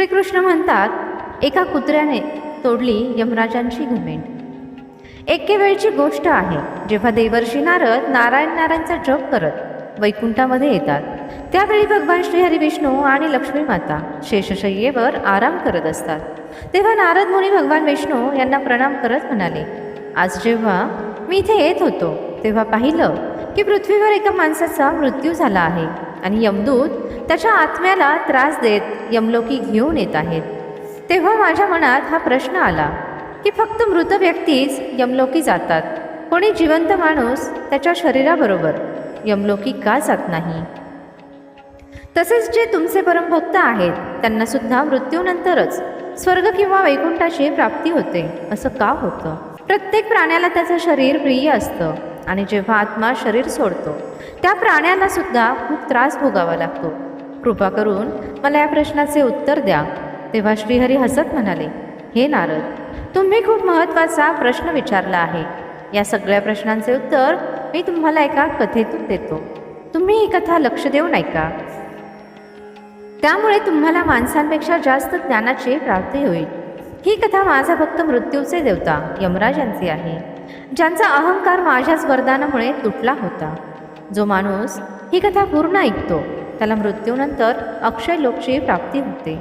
श्रीकृष्ण म्हणतात एका कुत्र्याने तोडली यमराजांची घमेंट. एके वेळची गोष्ट आहे जेव्हा देवर्षी नारद नारायण नारायणचा जप करत वैकुंठामध्ये येतात. त्यावेळी भगवान श्रीहरी विष्णू आणि लक्ष्मी माता शेषशय्येवर आराम करत असतात. तेव्हा नारद मुनी भगवान विष्णू यांना प्रणाम करत म्हणाले आज जेव्हा मी इथे येत होतो तेव्हा पाहिलं की पृथ्वीवर एका माणसाचा मृत्यू झाला आहे. आणि यमदूत त्याच्या आत्म्याला त्रास देत यमलोकी घेऊन येत आहेत. तेव्हा माझ्या मनात हा प्रश्न आला की फक्त मृत व्यक्तीच यमलोकी जातात. कोणी जिवंत माणूस त्याच्या शरीराबरोबर यमलोकी का जात नाही? तसेच जे तुमचे परमभक्त आहेत त्यांना सुद्धा मृत्यूनंतरच स्वर्ग किंवा वैकुंठाची प्राप्ती होते असं का होतं? प्रत्येक प्राण्याला त्याचं शरीर प्रिय असतं आणि जेव्हा आत्मा शरीर सोडतो त्या प्राण्यांना सुद्धा खूप त्रास भोगावा लागतो. कृपा करून मला या प्रश्नाचे उत्तर द्या. तेव्हा श्रीहरी हसत म्हणाले हे नारद तुम्ही खूप महत्त्वाचा प्रश्न विचारला आहे. या सगळ्या प्रश्नांचे उत्तर मी तुम्हाला एका कथेतून देतो. तुम्ही ही कथा लक्ष देऊन ऐका त्यामुळे तुम्हाला माणसांपेक्षा जास्त ज्ञानाची प्राप्ती होईल. ही कथा माझा फक्त मृत्यूचे देवता यमराज यांची आहे ज्यांचा अहंकार माझ्याच वरदानामुळे तुटला होता. जो माणूस ही कथा पूर्ण ऐकतो त्याला मृत्यूनंतर अक्षय लोकची प्राप्ती होते.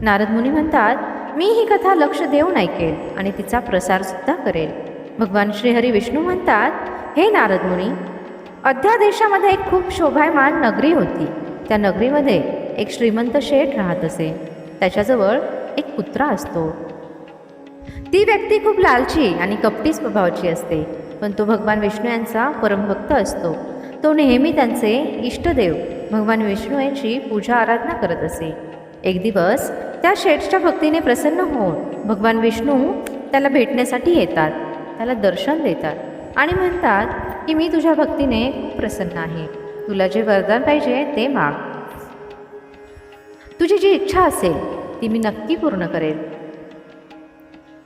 नारद मुनी म्हणतात मी ही कथा लक्ष देऊन ऐकेल आणि तिचा प्रसारसुद्धा करेल. भगवान श्रीहरी विष्णू म्हणतात हे नारद मुनी अध्यादेशामध्ये एक खूप शोभायमान नगरी होती. त्या नगरीमध्ये एक श्रीमंत शेठ राहत असे. त्याच्याजवळ एक कुत्रा असतो. ती व्यक्ती खूप लालची आणि कपटी स्वभावाची असते पण तो भगवान विष्णू यांचा परमभक्त असतो. तो नेहमी त्यांचे इष्टदेव. भगवान विष्णू यांची पूजा आराधना करत असे. एक दिवस त्या शेठच्या भक्तीने प्रसन्न होऊन भगवान विष्णू त्याला भेटण्यासाठी येतात. त्याला दर्शन देतात आणि म्हणतात की मी तुझ्या भक्तीने खूप प्रसन्न आहे. तुला जे वरदान पाहिजे ते माग. तुझी जी इच्छा असेल ती मी नक्की पूर्ण करेल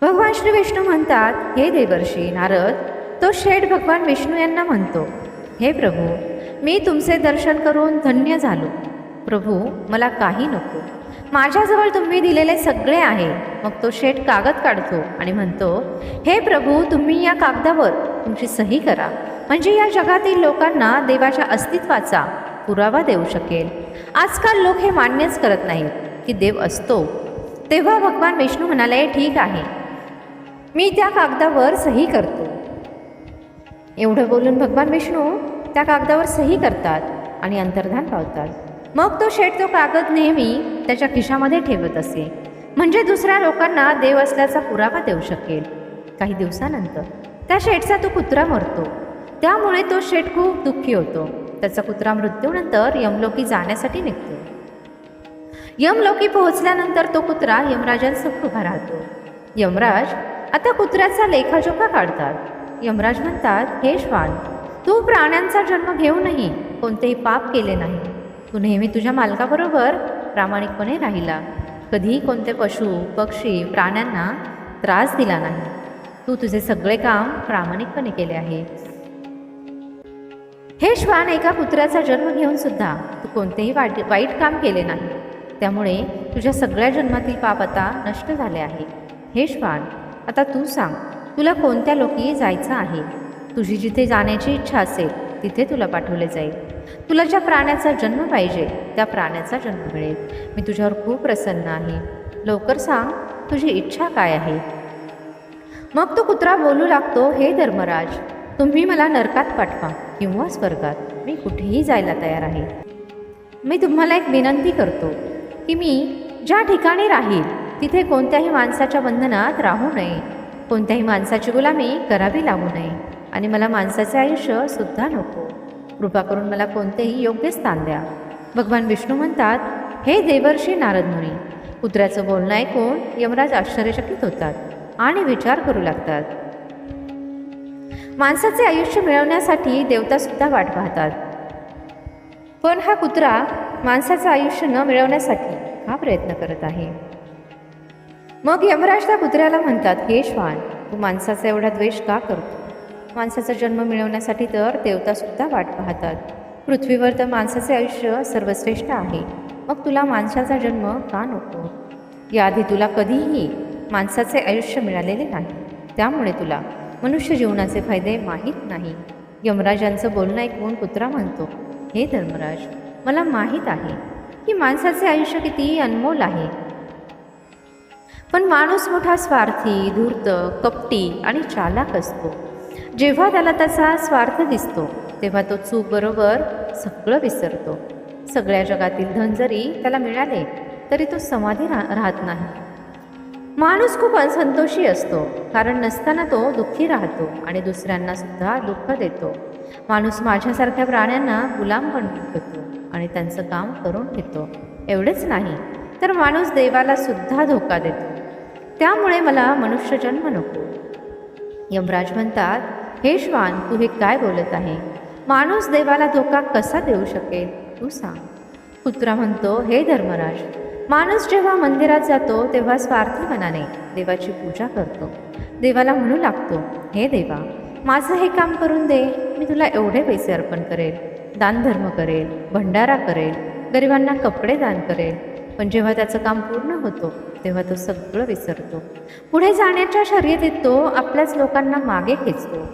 भगवान श्री विष्णू म्हणतात हे देवर्षी नारद तो शेठ भगवान विष्णू यांना म्हणतो हे प्रभू मी तुमचे दर्शन करून धन्य झालो. प्रभू मला काही नको. माझ्याजवळ तुम्ही दिलेले सगळे आहे. मग तो शेठ कागद काढतो आणि म्हणतो हे प्रभू तुम्ही या कागदावर तुमची सही करा. म्हणजे या जगातील लोकांना देवाच्या अस्तित्वाचा पुरावा देऊ शकेल. आजकाल लोक हे मान्यच करत नाहीत की देव असतो. तेव्हा भगवान विष्णू म्हणाले ठीक आहे. मी त्या कागदावर सही करतो. एवढं बोलून भगवान विष्णू त्या कागदावर सही करतात आणि अंतर्धान पावतात. मग तो शेठ तो कागद नेहमी त्याच्या खिशामध्ये ठेवत असे. म्हणजे दुसऱ्या लोकांना देव असल्याचा पुरावा देऊ शकेल. काही दिवसानंतर त्या शेठचा तो कुत्रा मरतो. त्यामुळे तो शेठ खूप दुःखी होतो. त्याचा कुत्रा मृत्यूनंतर यमलोकी जाण्यासाठी निघतो. यमलोकी पोहोचल्यानंतर तो कुत्रा यमराजांसमोर उभा राहतो. यमराज आता कुत्र्याचा लेखाजोखा काढतात. यमराज म्हणतात हे श्वान तू प्राण्यांचा जन्म घेऊनही कोणतेही पाप केले नाही. तू नेहमी तुझ्या मालकाबरोबर प्रामाणिकपणे राहिला. कधीही कोणते पशु पक्षी प्राण्यांना त्रास दिला नाही. तू तुझे सगळे काम प्रामाणिकपणे केले आहे. हे श्वान एका कुत्र्याचा जन्म घेऊन सुद्धा तू कोणतेही वाईट वाईट काम केले नाही. त्यामुळे तुझ्या सगळ्या जन्मातील पाप आता नष्ट झाले आहे. हे श्वान आता तू सांग तुला कोणत्या लोकी जायचं आहे? तुझी जिथे जाण्याची इच्छा असेल तिथे तुला पाठवले जाईल. तुला ज्या प्राण्याचा जन्म पाहिजे त्या प्राण्याचा जन्म मिळेल. मी तुझ्यावर खूप प्रसन्न आहे. लवकर सांग तुझी इच्छा काय आहे? मग तो कुत्रा बोलू लागतो हे धर्मराज तुम्ही मला नरकात पाठवा किंवा स्वर्गात. मी कुठेही जायला तयार आहे. मी तुम्हाला एक विनंती करतो की मी ज्या ठिकाणी राहील तिथे कोणत्याही माणसाच्या बंधनात राहू नये. कोणत्याही माणसाची गुलामी करावी लागू नये. आणि मला माणसाचे आयुष्य सुद्धा नको. कृपा करून मला कोणतेही योग्य स्थान द्या. भगवान विष्णू म्हणतात हे देवर्षी नारद मुनी कुत्र्याचं बोलणं ऐकून यमराज आश्चर्यचकित होतात आणि विचार करू लागतात. माणसाचे आयुष्य मिळवण्यासाठी देवतासुद्धा वाट पाहतात. पण हा कुत्रा माणसाचं आयुष्य न मिळवण्यासाठी हा प्रयत्न करत आहे. मग यमराज त्या कुत्र्याला म्हणतात हे श्वान तू माणसाचा एवढा द्वेष का करतो? माणसाचा जन्म मिळवण्यासाठी तर देवतासुद्धा वाट पाहतात. पृथ्वीवर तर माणसाचे आयुष्य सर्वश्रेष्ठ आहे. मग तुला माणसाचा जन्म का नको? याआधी तुला कधीही माणसाचे आयुष्य मिळालेले नाही. त्यामुळे तुला मनुष्य जीवनाचे फायदे माहीत नाही. यमराजांचं बोलणं ऐकून कुत्रा म्हणतो हे धर्मराज मला माहीत आहे की माणसाचे आयुष्य किती अनमोल आहे. पण माणूस मोठा स्वार्थी धूर्त कपटी आणि चालाक असतो. जेव्हा त्याला त्याचा स्वार्थ दिसतो तेव्हा तो चूक बरोबर सगळं विसरतो. सगळ्या जगातील धन जरी त्याला मिळाले तरी तो समाधी रा राहत नाही. माणूस खूप असंतोषी असतो कारण नसताना तो दुःखी राहतो आणि दुसऱ्यांना सुद्धा दुःख देतो. माणूस माझ्यासारख्या प्राण्यांना गुलाम बनवतो आणि त्यांचं काम करून घेतो. एवढेच नाही तर माणूस देवाला सुद्धा धोका देतो. त्यामुळे मला मनुष्यजन्म नको. यमराज म्हणतात हे श्वान तू हे काय बोलत आहे? माणूस देवाला धोका कसा देऊ शकेल? तू सांग. कुत्रा म्हणतो हे धर्मराज माणूस जेव्हा मंदिरात जातो तेव्हा स्वार्थी मनाने देवाची पूजा करतो. देवाला म्हणू लागतो हे देवा माझं हे काम करून दे मी तुला एवढे पैसे अर्पण करेल दानधर्म करेल भंडारा करेल गरिबांना कपडे दान करेल. पण जेव्हा त्याचं काम पूर्ण होतो तेव्हा तो सगळं विसरतो. पुढे जाण्याच्या शर्यतीत तो आपल्याच लोकांना मागे खेचतो.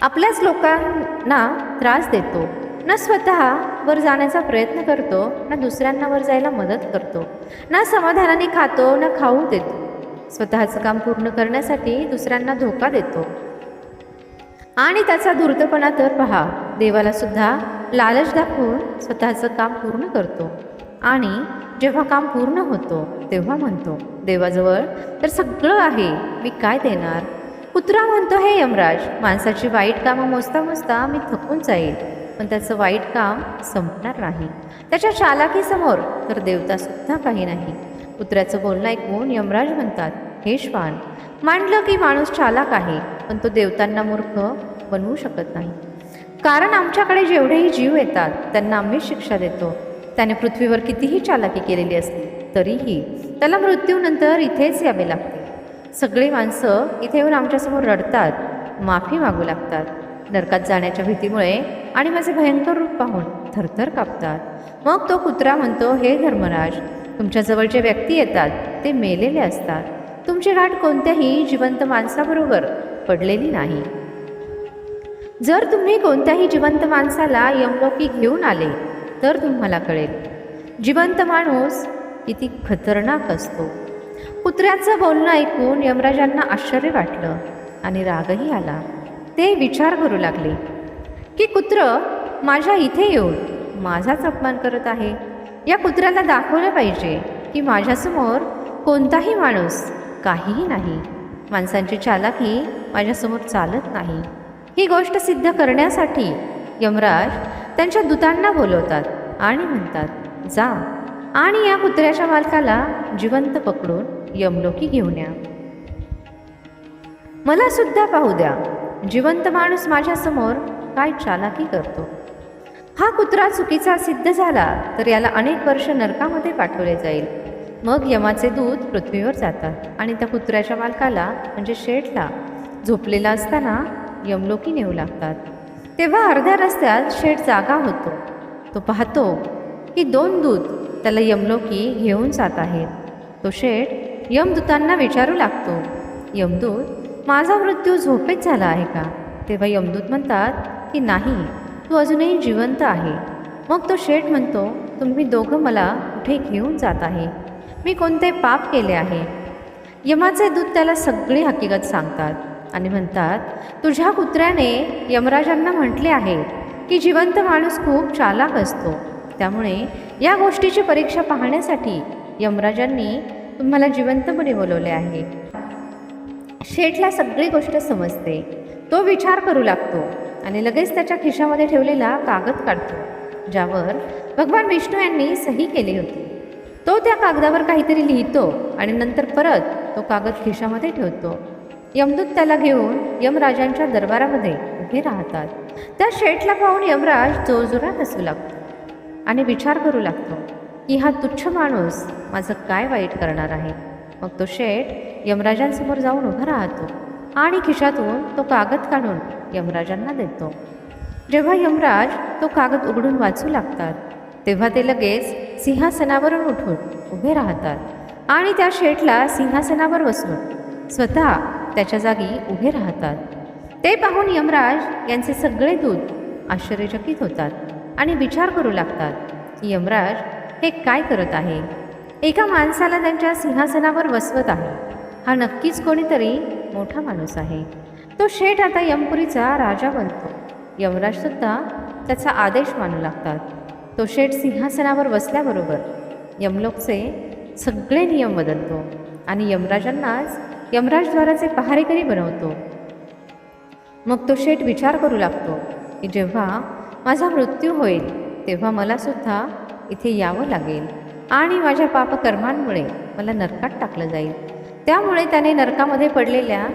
आपल्याच लोकांना त्रास देतो. न स्वतः वर जाण्याचा प्रयत्न करतो ना दुसऱ्यांना वर जायला मदत करतो. ना समाधानाने खातो ना खाऊ देतो. स्वतःचं काम पूर्ण करण्यासाठी दुसऱ्यांना धोका देतो. आणि त्याचा धूर्तपणा तर पहा देवाला सुद्धा लालच दाखवून स्वतःचं काम पूर्ण करतो. आणि जेव्हा काम पूर्ण होतो तेव्हा म्हणतो देवाजवळ तर सगळं आहे मी काय देणार? कुत्रा म्हणतो हे यमराज माणसाची वाईट कामं मोजता मोजता मी थकून जाईल पण त्याचं वाईट काम संपणार नाही. त्याच्या चालाकीसमोर तर देवतासुद्धा काही नाही. कुत्र्याचं बोलणं ऐकून यमराज म्हणतात हे श्वान मांडलं की माणूस चालाक आहे पण तो देवतांना मूर्ख बनवू शकत नाही. कारण आमच्याकडे जेवढेही जीव येतात त्यांना आम्ही शिक्षा देतो. त्याने पृथ्वीवर कितीही चालाकी केलेली असली तरीही त्याला मृत्यूनंतर इथेच यावे लागते. सगळी माणसं इथे येऊन आमच्यासमोर रडतात माफी मागू लागतात. नरकात जाण्याच्या भीतीमुळे आणि माझे भयंकर रूप पाहून थरथर कापतात. मग तो कुत्रा म्हणतो हे धर्मराज तुमच्याजवळ जे व्यक्ती येतात ते मेलेले असतात. तुमची गाठ कोणत्याही जिवंत माणसाबरोबर पडलेली नाही. जर तुम्ही कोणत्याही जिवंत माणसाला यमलोकी घेऊन आले तर तुम्हाला कळेल. जिवंत माणूस किती खतरनाक असतो. कुत्र्याचं बोलणं ऐकून यमराजांना आश्चर्य वाटलं आणि रागही आला. ते विचार करू लागले की कुत्र माझ्या इथे येऊन माझाच अपमान करत आहे? या कुत्र्याला दाखवलं पाहिजे की माझ्यासमोर कोणताही माणूस काहीही नाही. माणसांची चालाकी माझ्यासमोर चालत नाही. ही गोष्ट सिद्ध करण्यासाठी यमराज त्यांच्या दूतांना बोलवतात आणि म्हणतात जा आणि या कुत्र्याच्या मालकाला जिवंत पकडून यमलोकी घेऊन या. मला सुद्धा पाहू द्या. जिवंत माणूस माझ्यासमोर काय चालाकी करतो. हा कुत्रा चुकीचा सिद्ध झाला तर याला अनेक वर्ष नरकामध्ये पाठवले जाईल. मग यमाचे दूध पृथ्वीवर जातात आणि त्या कुत्र्याच्या मालकाला म्हणजे शेठला झोपलेला असताना यमलोकी नेऊ लागतात. तेव्हा अर्ध्या रस्त्यात शेठ जागा होतो. तो पाहतो की दोन दूत त्याला यमलोकी घेऊन जात आहेत. तो शेठ यमदूतांना विचारू लागतो यमदूत माझा मृत्यू झोपेत झाला आहे का? तेव्हा यमदूत म्हणतात की नाही तू अजूनही जिवंत आहे. मग तो शेठ म्हणतो तुम्ही दोघं मला कुठे घेऊन जात आहे? मी कोणते पाप केले आहे? यमाचे दूत त्याला सगळी हकीकत सांगतात. आणि म्हणतात तुझ्या कुत्र्याने यमराजांना म्हटले आहे की जिवंत माणूस खूप चालाक असतो. त्यामुळे या गोष्टीची परीक्षा पाहण्यासाठी यमराजांनी तुम्हाला जिवंतपणे बोलवले आहे. शेठला सगळी गोष्ट समजते. तो विचार करू लागतो आणि लगेच त्याच्या खिशामध्ये ठेवलेला कागद काढतो ज्यावर भगवान विष्णू यांनी सही केली होती. तो त्या कागदावर काहीतरी लिहितो आणि नंतर परत तो कागद खिशामध्ये ठेवतो. यमदूत त्याला घेऊन यमराजांच्या दरबारामध्ये उभे राहतात. त्या शेठला पाहून यमराज जोरजोरात हसू लागतो आणि विचार करू लागतो की हा तुच्छ माणूस माझं काय वाईट करणार आहे? मग तो शेठ यमराजांसमोर जाऊन उभा राहतो आणि खिशातून तो कागद काढून यमराजांना देतो. जेव्हा यमराज तो कागद उघडून वाचू लागतात तेव्हा ते लगेच सिंहासनावरून उठून उभे राहतात आणि त्या शेठला सिंहासनावर बसून स्वतः त्याच्या जागी उभे राहतात. ते पाहून यमराज यांचे सगळे दूत आश्चर्यचकित होतात आणि विचार करू लागतात यमराज हे काय करत आहे? एका माणसाला त्यांच्या सिंहासनावर बसवत आहे. हा नक्कीच कोणीतरी मोठा माणूस आहे. तो शेठ आता यमपुरीचा राजा बनतो. यमराजसुद्धा त्याचा आदेश मानू लागतात. तो शेठ सिंहासनावर बसल्याबरोबर यमलोकचे सगळे नियम बदलतो आणि यमराजांनाच यमराजद्वाराचे पहारेकरी बनवतो? मग तो शेठ विचार करू लागतो की जेव्हा माझा मृत्यू होईल तेव्हा मलासुद्धा इथे यावं लागेल आणि माझ्या पापकर्मांमुळे मला नरकात टाकलं जाईल. त्यामुळे त्याने नरकामध्ये पडलेल्या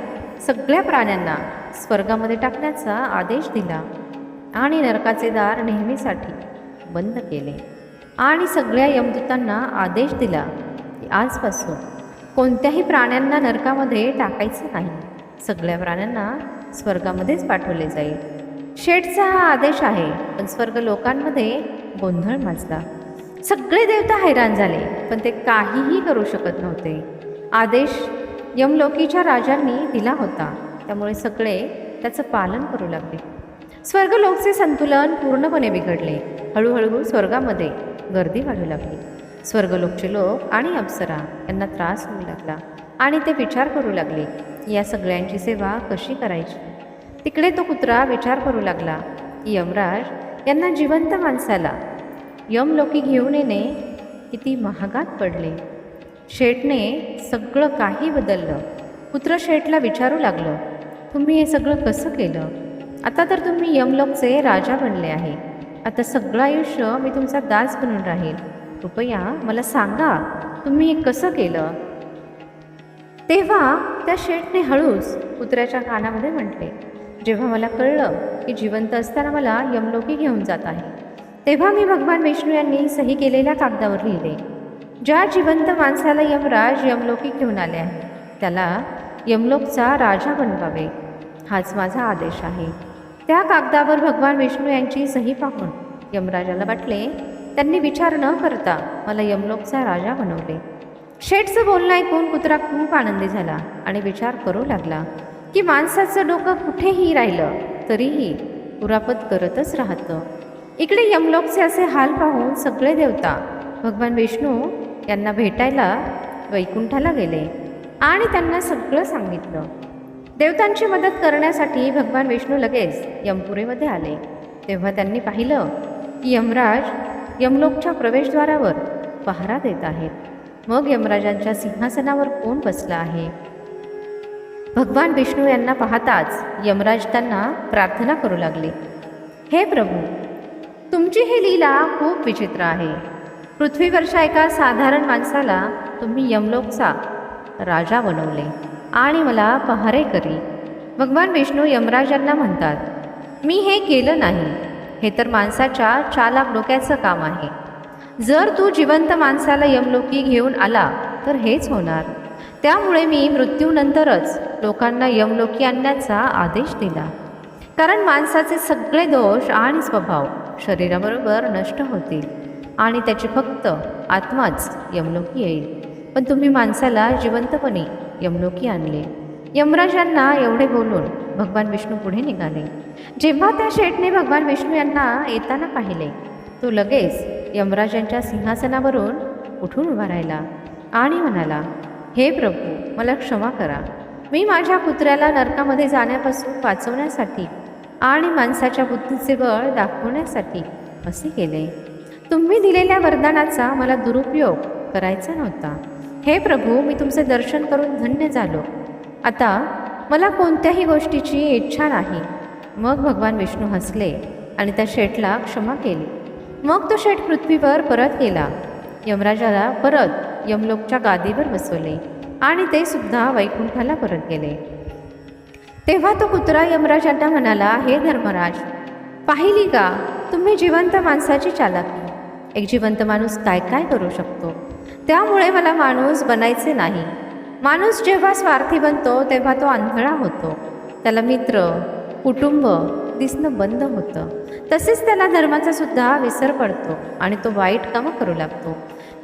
सगळ्या प्राण्यांना स्वर्गामध्ये टाकण्याचा आदेश दिला आणि नरकाचे दार नेहमीसाठी बंद केले आणि सगळ्या यमदूतांना आदेश दिला की आजपासून कोणत्याही प्राण्यांना नरकामध्ये टाकायचं नाही. सगळ्या प्राण्यांना स्वर्गामध्येच पाठवले जाईल. शेठचा हा आदेश आहे पण स्वर्ग लोकांमध्ये गोंधळ माजला. सगळे देवता हैराण झाले पण ते काहीही करू शकत नव्हते. आदेश यमलोकीच्या राजांनी दिला होता त्यामुळे सगळे त्याचं पालन करू लागले. स्वर्गलोकचे संतुलन पूर्णपणे बिघडले. हळूहळू स्वर्गामध्ये गर्दी वाढू लागली. स्वर्गलोकचे लोक आणि अप्सरा यांना त्रास होऊ लागला आणि ते विचार करू लागले या सगळ्यांची सेवा कशी करायची? तिकडे तो कुत्रा विचार करू लागला की यमराज यांना जिवंत माणसाला यमलोकी घेऊन येणे किती महागात पडले. शेठने सगळं काही बदललं. कुत्र शेठला विचारू लागलं तुम्ही हे सगळं कसं केलं? आता तर तुम्ही यमलोकचे राजा बनले आहे. आता सगळं आयुष्य मी तुमचा दास बनून राहील. कृपया मला सांगा तुम्ही हे कसं केलं? तेव्हा त्या शेठने हळूच कुत्र्याच्या कानामध्ये म्हटले जेव्हा मला कळलं की जिवंत असताना मला यमलोकी घेऊन जात आहे तेव्हा मी भगवान विष्णू यांनी सही केलेल्या कागदावर लिहिले ज्या जिवंत माणसाला यमराज यमलोकी घेऊन आले आहे त्याला यमलोकचा राजा बनवावे. हाच माझा आदेश आहे. त्या कागदावर भगवान विष्णू यांची सही पाहून यमराजाला वाटले त्यांनी विचार न करता मला यमलोकचा राजा बनवले. शेठचं बोलणं ऐकून कुत्रा खूप आनंदी झाला आणि विचार करू लागला की माणसाचं डोकं कुठेही राहिलं तरीही पुरापत करतच राहतं. इकडे यमलोकचे असे हाल पाहून सगळे देवता भगवान विष्णू यांना भेटायला वैकुंठाला गेले आणि त्यांना सगळं सांगितलं. देवतांची मदत करण्यासाठी भगवान विष्णू लगेच यमपुरीमध्ये आले. तेव्हा त्यांनी पाहिलं की यमराज यमलोकच्या प्रवेशद्वारावर पहारा देत आहेत. मग यमराजांच्या सिंहासनावर कोण बसला आहे? भगवान विष्णू यांना पाहताच यमराज त्यांना प्रार्थना करू लागले. हे प्रभू तुमची ही लीला खूप विचित्र आहे. पृथ्वीवरच्या एका साधारण माणसाला तुम्ही यमलोकचा राजा बनवले आणि मला पहारे करी. भगवान विष्णू यमराजांना म्हणतात मी हे केलं नाही. हे तर माणसाच्या चालाक डोक्याचं काम आहे. जर तू जिवंत माणसाला यमलोकी घेऊन आला तर हेच होणार. त्यामुळे मी मृत्यूनंतरच लोकांना यमलोकी आणण्याचा आदेश दिला. कारण माणसाचे सगळे दोष आणि स्वभाव शरीराबरोबर नष्ट होतील आणि त्याची फक्त आत्माच यमलोकी येईल. पण तुम्ही माणसाला जिवंतपणे यमलोकी आणले. यमराजांना एवढे बोलून भगवान विष्णू पुढे निघाले. जेव्हा त्या शेठने भगवान विष्णू यांना येताना पाहिले तो लगेच यमराजांच्या सिंहासनावरून उठून उभा राहिला आणि म्हणाला हे प्रभू मला क्षमा करा. मी माझ्या कुत्र्याला नरकामध्ये जाण्यापासून वाचवण्यासाठी आणि माणसाच्या बुद्धीचे बळ दाखवण्यासाठी असे केले. तुम्ही दिलेल्या वरदानाचा मला दुरुपयोग करायचा नव्हता. हे प्रभू मी तुमचे दर्शन करून धन्य झालो. आता मला कोणत्याही गोष्टीची इच्छा नाही. मग भगवान विष्णू हसले आणि त्या शेठला क्षमा केली. मग तो शेठ पृथ्वीवर परत गेला. यमराजाला परत यमलोकच्या गादीवर बसवले आणि ते सुद्धा वैकुंठाला परत गेले. तेव्हा तो कुत्रा यमराजांना म्हणाला हे धर्मराज पाहिली का? तुम्ही जिवंत माणसाची चालाकी. एक जिवंत माणूस काय काय करू शकतो? त्यामुळे मला माणूस बनायचे नाही. माणूस जेव्हा स्वार्थी बनतो तेव्हा तो आंधळा होतो. त्याला मित्र कुटुंब दिसणं बंद होतं. तसेच त्याला धर्माचा सुद्धा विसर पडतो आणि तो वाईट कामं करू लागतो.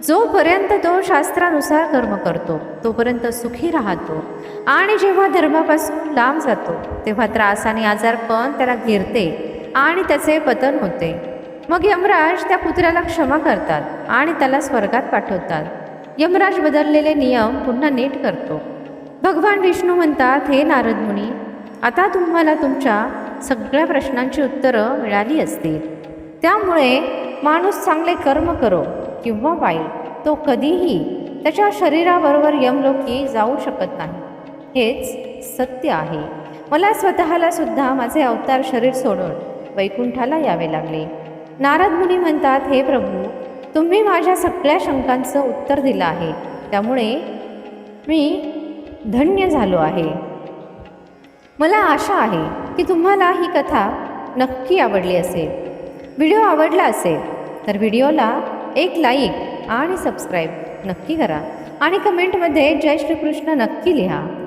जोपर्यंत तो शास्त्रानुसार कर्म करतो तोपर्यंत सुखी राहतो. आणि जेव्हा धर्मापासून लांब जातो तेव्हा त्रास आणि आजारपण त्याला घेरते आणि त्याचे पतन होते. मग यमराज त्या पुत्राला क्षमा करतात आणि त्याला स्वर्गात पाठवतात. यमराज बदललेले नियम पुन्हा नीट करतो. भगवान विष्णू म्हणतात हे नारद मुनी आता तुम्हाला तुमच्या सगळ्या प्रश्नांची उत्तरं मिळाली असतील. त्यामुळे माणूस चांगले कर्म करो किंवा वाईट तो कधीही त्याच्या शरीराबरोबर यमलोकी जाऊ शकत नाही. हेच सत्य आहे. मला स्वतःला सुद्धा माझे अवतार शरीर सोडून वैकुंठाला यावे लागले. नारद मुनी म्हणतात हे प्रभू तुम्ही माझ्या सगळ्या शंकांचं उत्तर दिलं आहे. त्यामुळे मी धन्य झालो आहे. मला आशा आहे की तुम्हाला ही कथा नक्की आवडली असेल. व्हिडिओ आवडला असेल तर व्हिडिओला एक लाईक आणि सबस्क्राईब नक्की करा. आणि कमेंटमध्ये जय श्रीकृष्ण नक्की लिहा.